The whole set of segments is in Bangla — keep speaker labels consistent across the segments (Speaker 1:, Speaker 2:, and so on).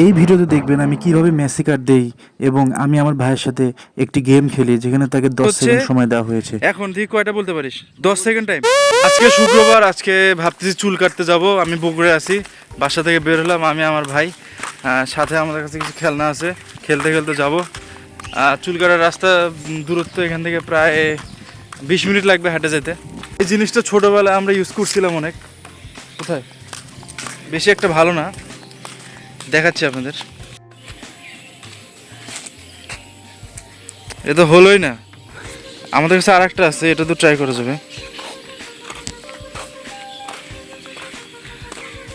Speaker 1: এই ভিডিওতে দেখবেন আমি কীভাবে ম্যাসিকার দেই এবং আমি আমার ভাইয়ের সাথে একটি গেম খেলি যেখানে তাকে দশ সেকেন্ড সময় দেওয়া হয়েছে।
Speaker 2: এখন ঠিক কয়টা বলতে পারিস? দশ সেকেন্ড টাইম আজকে শুক্রবার আজকে ভাবতেছি চুল কাটতে যাব। আমি বগুড়ে আছি বাসা থেকে বের হলাম আমি আমার ভাই। সাথে আমাদের কাছে কিছু খেলনা আছে। খেলতে খেলতে যাব। আর চুল কাটার রাস্তা দূরত্ব এখান থেকে প্রায় বিশ মিনিট লাগবে হাঁটে যেতে। এই জিনিসটা ছোটোবেলায় আমরা ইউজ করছিলাম অনেক। কোথায়? বেশি একটা ভালো না। দেখাচ্ছি আপনাদের। এ তো হলোই না। আমাদের কাছে আর একটা আছে, এটা তো ট্রাই করা যাবে।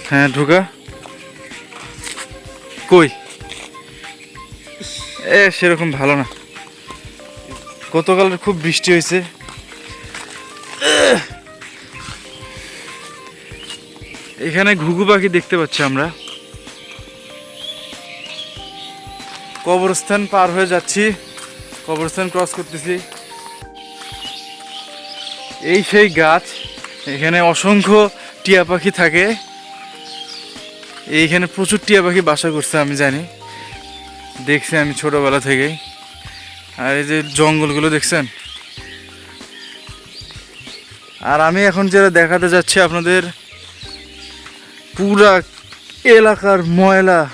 Speaker 2: হ্যাঁ ঢুকা। কই? এ, সেরকম ভালো না। গতকাল খুব বৃষ্টি হয়েছে। এখানে ঘুঘু পাখি দেখতে পাচ্ছি আমরা। কবরস্থান পার হয়ে যাচ্ছি। কবরস্থান ক্রস করতেছি। এই সেই গাছ, এখানে অসংখ্য টিয়া পাখি থাকে। এইখানে প্রচুর টিয়া পাখি বাসা করছে, আমি জানি। দেখছি আমি ছোটবেলা থেকেই। আর এই যে জঙ্গলগুলো দেখছেন? আর আমি এখন যেটা দেখাতে যাচ্ছি আপনাদের, পুরা এলাকার ময়লা।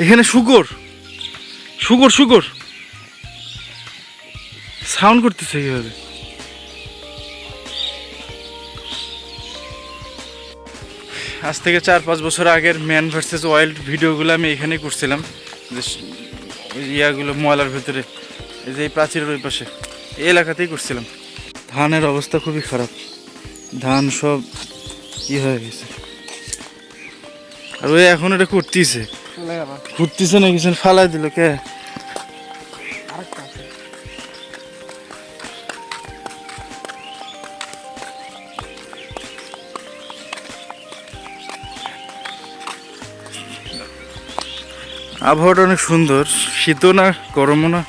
Speaker 2: এখানে শুকর। শুকর শুকর। সাউন্ড করতেছে কীভাবে? আজ থেকে চার, পাঁচ বছর আগের ম্যান ভার্সেস ওয়াইল্ড ভিডিওগুলো আমি এখানেই করছিলাম। যে ইয়াগুলো ময়লার ভেতরে, এই যে এই প্রাচীরের ওই পাশে, এই এলাকাতেই করছিলাম। ধানের অবস্থা খুবই খারাপ। ধান সব ই হয়ে গেছে। আর ওই এখন এটা করতেছে ঘুরতেছে না কিছু ফালাই দিল, কে? আবহাওয়াটা অনেক সুন্দর। শীতও না, গরমও না।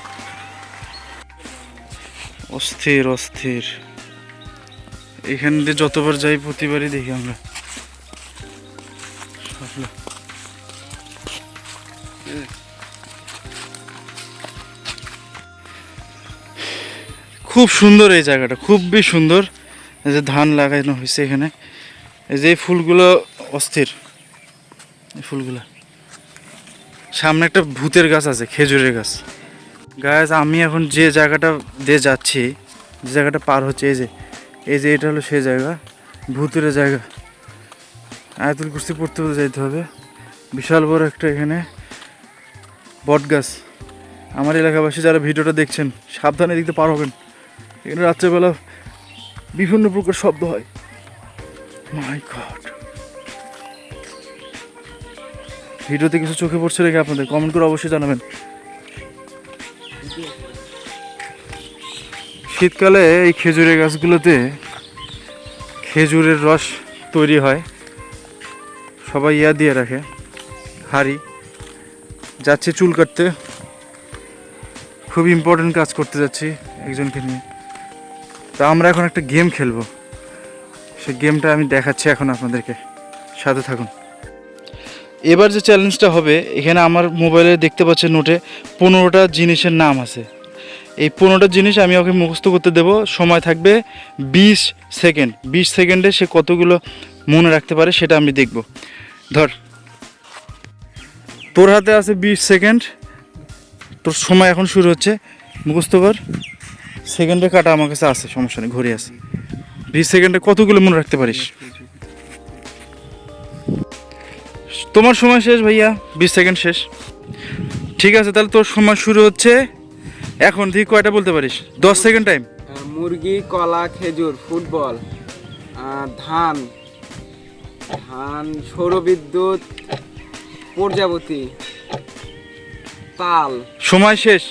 Speaker 2: অস্থির অস্থির। এখান দিয়ে যতবার যাই প্রতিবারই দেখি আমরা। খুব সুন্দর এই জায়গাটা, খুবই সুন্দর। এই যে ধান লাগানো হয়েছে এখানে। এই যে ফুলগুলো অস্থির। এই ফুলগুলো। সামনে একটা ভূতের গাছ আছে, খেজুরের গাছ। গাছ আমি এখন যে জায়গাটা দিয়ে যাচ্ছি, যে জায়গাটা পার হচ্ছে, এই যে এই যে এটা হলো সেই জায়গা, ভূতের জায়গা। আয়াতুল কুস্তি পড়তে যাইতে হবে। বিশাল বড় একটা এখানে বট গাছ। আমার এলাকাবাসী যারা ভিডিওটা দেখছেন, সাবধানে দিকতে পার হবেন। এখানে রাত্রেবেলা বিভিন্ন প্রকার শব্দ হয়। মাই গড ভিডিওতে কিছু চোখে পড়ছে রেখে আপনাদের কমেন্ট করে অবশ্যই জানাবেন। শীতকালে এই খেজুরের গাছগুলোতে খেজুরের রস তৈরি হয়। সবাই ইয়া দিয়ে রাখে। হাড়ি। যাচ্ছে চুল কাটতে। খুব ইম্পর্টেন্ট কাজ করতে যাচ্ছি একজনকে নিয়ে। তা আমরা এখন একটা গেম খেলব। সেই গেমটা আমি দেখাচ্ছি এখন আপনাদেরকে। সাথে থাকুন। এবার যে চ্যালেঞ্জটা হবে, এখানে আমার মোবাইলে দেখতে পাচ্ছেন নোটে পনেরোটা জিনিসের নাম আছে। এই পনেরোটা জিনিস আমি ওকে মুখস্থ করতে দেব। সময় থাকবে বিশ সেকেন্ড। বিশ সেকেন্ডে সে কতগুলো মনে রাখতে পারে সেটা আমি দেখব। ধর তোর হাতে আছে বিশ সেকেন্ড। তোর সময় এখন শুরু হচ্ছে। মুখস্থ কর। সেকেন্ডে কাটা আমার কাছে আছে, সমস্যা নেই, ঘড়ি আছে। বিশ সেকেন্ডে কতগুলো মনে রাখতে পারিস? তোমার সময় শেষ ভাইয়া, বিশ সেকেন্ড শেষ। ঠিক আছে, তাহলে তোর সময় শুরু হচ্ছে। এখন তুই কয়টা বলতে পারিস? দশ সেকেন্ড টাইম
Speaker 3: মুরগি, কলা, খেজুর, ফুটবল ধান ধান, সৌরবিদ্যুৎ প্রজাপতি তাল
Speaker 2: সময় শেষ।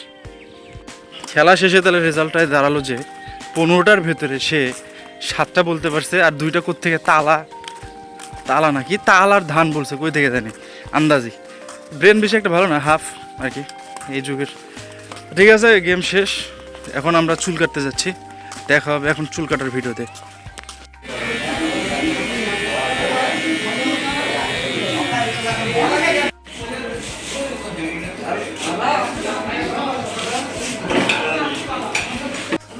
Speaker 2: খেলা শেষে তাহলে রেজাল্টটাই দাঁড়াল যে পনেরোটার ভেতরে সে সাতটা বলতে পারছে আর দুইটা থেকে তালা? তালা নাকি? তাল আর ধান বলছে, কই থেকে জানি। আন্দাজি। ব্রেন বেশি একটা ভালো না হাফ আর কি, এই যুগের। ঠিক আছে গেম শেষ। এখন আমরা চুল কাটতে যাচ্ছি। দেখা হবে এখন চুল কাটার ভিডিওতে।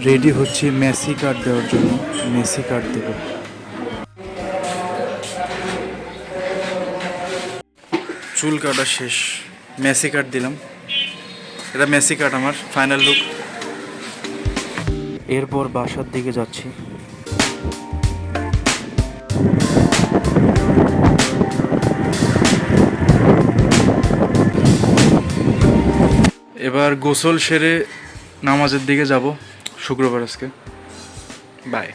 Speaker 1: রেডি হচ্ছে মেসি কার্ড দেওয়ার জন্য মেসি কার্ড দেব।
Speaker 2: চুল কাটা শেষ মেসি কার্ড দিলাম। এটা মেসি কার্ড আমার ফাইনাল লুক
Speaker 1: এরপর বাসার দিকে যাচ্ছি।
Speaker 2: এবার গোসল সেরে নামাজের দিকে যাব। শুক্রবার আজকে। বাই